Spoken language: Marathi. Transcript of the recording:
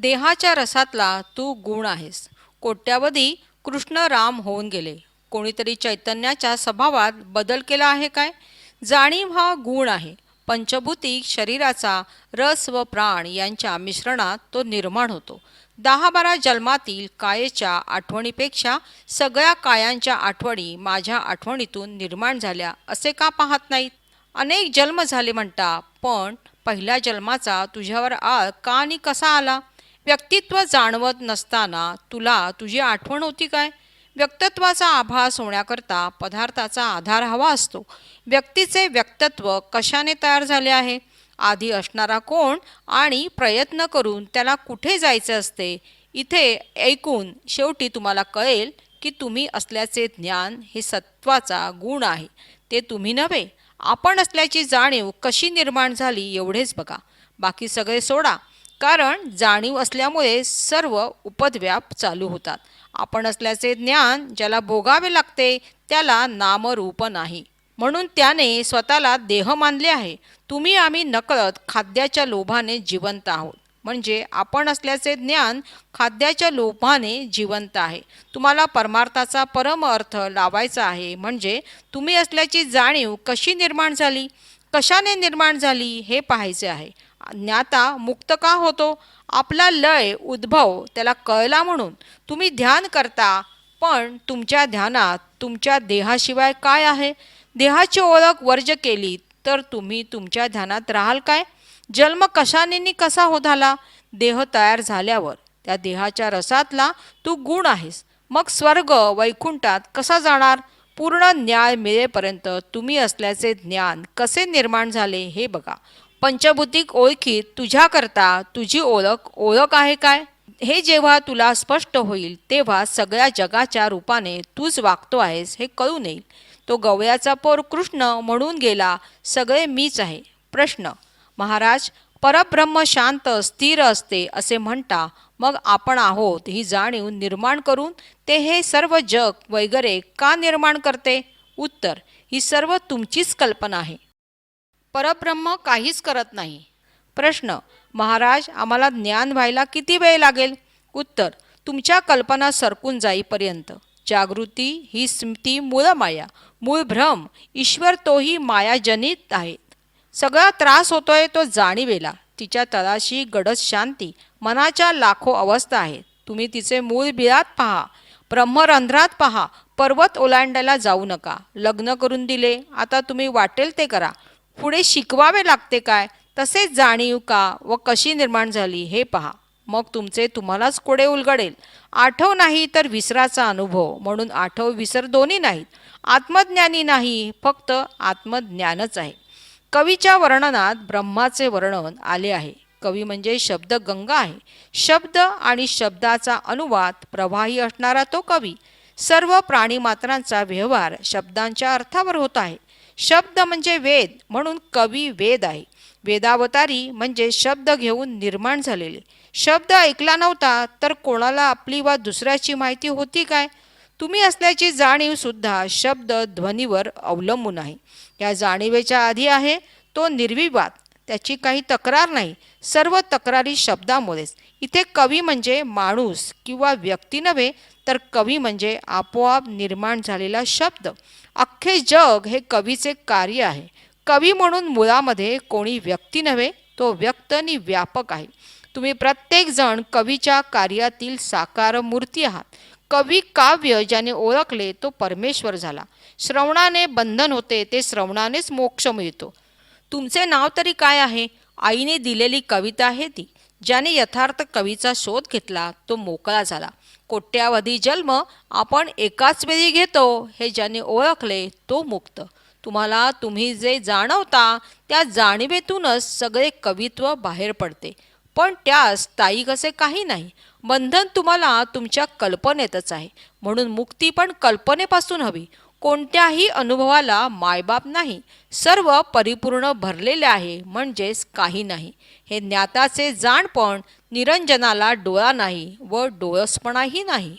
देहाच्या रसातला तू गुण आहेस. कोट्यावधी कृष्ण राम होऊन गेले. कोणीतरी चैतन्याच्या स्वभावात बदल केला आहे काय? जाणीव हा गुण आहे. पंचभूतिक शरीराचा रस व प्राण यांच्या मिश्रणात तो निर्माण होतो. दहा बारा जन्मातील कायेच्या आठवणीपेक्षा सगळ्या कायांच्या आठवणी माझ्या आठवणीतून निर्माण झाल्या असे का पाहत नाहीत? अनेक जन्म झाले म्हणता पण पहिल्या जन्माचा तुझ्यावर आळ का आणि कसा आला? व्यक्तित्व जाणवत नसताना तुला तुझी आठवण होती काय? व्यक्तत्वाचा आभास होण्याकरता पदार्थाचा आधार हवा असतो. व्यक्तीचे व्यक्तत्व कशाने तयार झाले आहे? आधी असणारा कोण आणि प्रयत्न करून त्याला कुठे जायचे असते? इथे ऐकून शेवटी तुम्हाला कळेल की तुम्ही असल्याचे ज्ञान हे सत्वाचा गुण आहे. ते तुम्ही नव्हे आपण असल्याची जाणीव कशी निर्माण झाली एवढेच बघा. बाकी सगळे सोडा. कारण जाणीव असल्यामुळे सर्व उपद्व्याप चालू होतात. आपण असल्याचे ज्ञान ज्याला भोगावे लागते त्याला नामरूप नाही. म्हणून त्याने स्वतःला देह मानले आहे. तुम्ही आम्ही नकळत खाद्याच्या लोभाने जिवंत आहोत. म्हणजे आपण असल्याचे ज्ञान खाद्याच्या लोभाने जिवंत आहे. तुम्हाला परमार्थाचा परम अर्थ लावायचा आहे. म्हणजे तुम्ही असल्याची जाणीव कशी निर्माण झाली? कशाने निर्माण झाली? हे पाहायचे आहे. ज्ञाता मुक्त का होतो? आपला लय उद्भव त्याला कळला म्हणून. तुम्ही ध्यान करता पण तुमच्या ध्यानात तुमच्या देहाशिवाय काय आहे? देहाची ओळख वर्ज केली तर तुम्ही तुमच्या ध्यानात राहाल काय? जन्म कशाने कसा हो झाला देह तयार झाल्यावर त्या देहाच्या रसातला तू गुण आहेस. मग स्वर्ग वैकुंठात कसा जाणार? पूर्ण न्याय मिळेपर्यंत तुम्ही असल्याचे ज्ञान कसे निर्माण झाले हे बघा. पंचभूतिक ओळखीत तुझ्याकरता तुझी ओळख ओळख आहे काय? हे जेव्हा तुला स्पष्ट होईल तेव्हा सगळ्या जगाच्या रूपाने तूच वागतो आहेस हे कळून येईल तो गवयाचा पोर कृष्ण म्हणून गेला सगळे मीच आहे. प्रश्न महाराज परब्रह्म शांत स्थिर असते असे म्हणता मग आपण आहोत ही जाणीव निर्माण करून ते हे सर्व जग वगैरे का निर्माण करते? उत्तर ही सर्व तुमचीच कल्पना आहे. परब्रह्म काहीच करत नाही. प्रश्न महाराज आम्हाला ज्ञान व्हायला किती वेळ लागेल? उत्तर तुमच्या कल्पना सरकून जाईपर्यंत. जागृती ही स्मृती मूळ माया मूळ भ्रम ईश्वर तोही मायाजनित आहेत. सगळा त्रास होतोय तो जाणीवेला. तिच्या तळाशी गडद शांती मनाच्या लाखो अवस्था आहेत. तुम्ही तिचे मूळ बिळात पहा. ब्रह्मरंध्रात पहा. पर्वत ओलांडायला जाऊ नका. लग्न करून दिले. आता तुम्ही वाटेल ते करा. पुढे शिकवावे लागते काय? तसेच जाणीव का व कशी निर्माण झाली हे पहा. मग तुमचे तुम्हालाच कोडे उलगडेल. आठव नाही तर विसराचा अनुभव. म्हणून आठव विसर दोन्ही नाहीत. आत्मज्ञानी नाही फक्त आत्मज्ञानच आहे. कवीच्या वर्णनात ब्रह्माचे वर्णन आले आहे. कवी म्हणजे शब्द गंगा आहे. शब्द आणि शब्दाचा अनुवाद प्रवाही असणारा तो कवी. सर्व प्राणीमात्रांचा व्यवहार शब्दांच्या अर्थावर होत आहे. शब्द म्हणजे वेद म्हणून कवी वेद आहे. वेदावतारी म्हणजे शब्द घेऊन निर्माण झालेले. शब्द ऐकला नव्हता तर कोणाला आपली वा दुसऱ्याची माहिती होती काय? तुम्ही असल्याची जाणीव सुद्धा शब्द ध्वनीवर अवलंबून आहे. या जाणीवेच्या आधी आहे तो निर्विवाद. त्याची काही तक्रार नाही. सर्व तक्रारी शब्दामुळेच. इथे कवी म्हणजे माणूस किंवा व्यक्ती नव्हे तर कवी म्हणजे आपोआप निर्माण झालेला शब्द. अख्खे जग हे कवीचे कार्य आहे. कवी म्हणून मुळामध्ये कोणी व्यक्ती नव्हे तो व्यक्त आणि व्यापक आहे. तुम्ही प्रत्येकजण कवीच्या कार्यातील साकार मूर्ती आहात. कवी काव्य ज्याने ओळखले तो परमेश्वर झाला. श्रवणाने बंधन होते ते श्रवणानेच मोक्ष मिळतो. तुमचे नाव तरी काय आहे? आईने दिलेली कविता आहे ती. ज्याने यथार्थ कवीचा शोध घेतला तो मोकळा झाला. कोट्यावधी जन्म आपण एकाच वेळी घेतो हे ज्याने ओळखले तो मुक्त. तुम्हाला तुम्ही जे जाणवता त्या जाणीवेतूनच सगळे कवित्व बाहेर पडते. पण त्यास स्थायिक असे काही नाही. बंधन तुम्हाला तुमच्या कल्पनेतच आहे. म्हणून मुक्ती पण कल्पनेपासून हवी. कोणत्याही अनुभवाला मायबाप नाही. सर्व परिपूर्ण भरलेले आहे म्हणजेच काही नाही. हे ज्ञाताचे जाणपण निरंजनाला डोळा नाही व डोळसपणाही नाही.